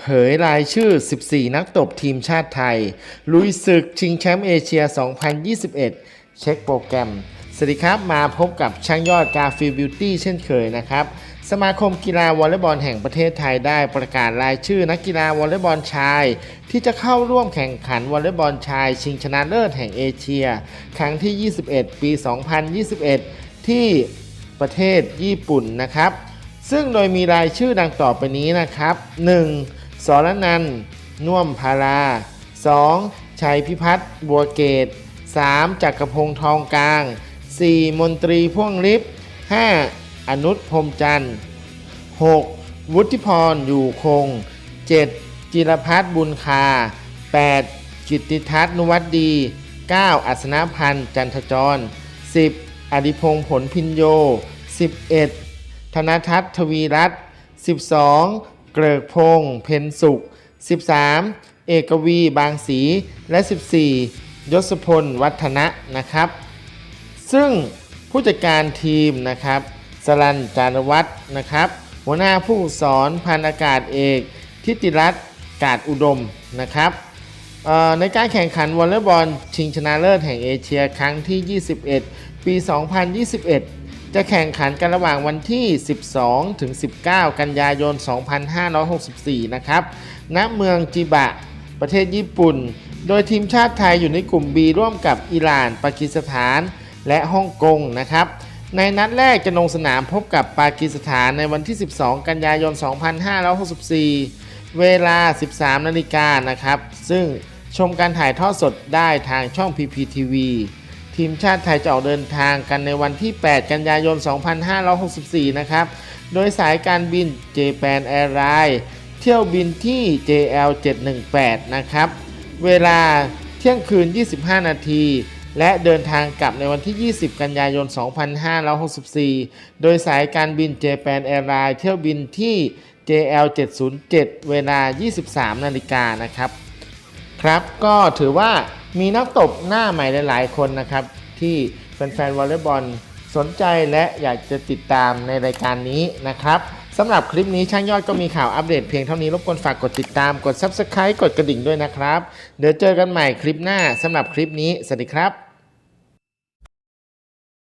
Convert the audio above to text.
เผยรายชื่อ 14 นักตบทีมชาติไทย ลุยศึกชิงแชมป์เอเชีย 2021 เช็คโปรแกรม สวัสดีครับ มาพบกับช่างยอดกาฟิลบิวตี้เช่นเคยนะครับ สมาคมกีฬาวอลเลย์บอลแห่งประเทศไทยได้ประกาศรายชื่อนักกีฬาวอลเลย์บอลชาย ที่จะเข้าร่วมแข่งขันวอลเลย์บอลชาย ชิงชนะเลิศแห่งเอเชีย ครั้งที่ 21 ปี 2021 ที่ประเทศญี่ปุ่นนะครับซึ่งโดยมีรายชื่อดังต่อไปนี้นะครับ 1. สรนันน่วมพารา 2. ชัยพิพัฒน์บัวเกต 3. จักรพงษ์ทองกลาง 4. มนตรีพ่วงลิฟ 5. อนุชพรมจันทร์ 6. วุฒิพรอยู่คง 7. จิรพัฒน์บุญคา 8. กิติทัศน์นุวัตดี 9. อัศนพันธ์จันทจร 10. อดิพงษ์ผลพินโย 11. ธนทัศน์ทวีรัตน์ 12 เกริกพงเพนสุข 13 เอกวีบางสีและ 14 ยศพลวัฒนะนะครับ ซึ่งผู้จัดการทีมนะครับสรันจารวัฒน์นะครับ หัวหน้าผู้ฝึกสอนพันอากาศเอก ทิติรัตน์กาดอุดมนะครับในการแข่งขันวอลเลย์บอลชิงชนะเลิศแห่งเอเชียครั้งที่ 21 ปี 2021 จะแข่งขันกันระหว่างวันที่ 12 ถึง 19 กันยายน 2564 นะครับ ณ เมืองจิบะ ประเทศญี่ปุ่น โดยทีมชาติไทยอยู่ในกลุ่ม B ร่วมกับอิหร่าน ปากีสถาน และฮ่องกงนะครับ ในนัดแรกจะลงสนามพบกับปากีสถานในวันที่ 12 กันยายน 2564 เวลา 13 นาฬิกานะครับ ซึ่งชมการถ่ายทอดสดได้ทางช่อง PPTV ทีมชาติไทยจะออกเดินทางกันในวันที่ 8 กันยายน 2564 นะครับ โดยสายการบิน Japan Airlines เที่ยวบินที่ JL 718 นะครับ เวลาเที่ยงคืน 25 นาที และเดินทางกลับในวันที่ 20 กันยายน 2564 โดยสายการบิน Japan Airlines เที่ยวบินที่ JL 707 เวลา 23 นาฬิกานะครับ ครับ ก็ถือว่า มีนักตบหน้าใหม่หลาย ๆ คนนะครับ ที่แฟนๆวอลเลย์บอลสนใจและอยากจะติดตามในรายการนี้นะครับสำหรับคลิปนี้ช่างยอดก็มีข่าวอัปเดตเพียงเท่านี้รบกวนฝากกดติดตามกด Subscribe กดกระดิ่งด้วยนะครับ เดี๋ยวเจอกันใหม่คลิปหน้าสำหรับคลิปนี้ สวัสดีครับ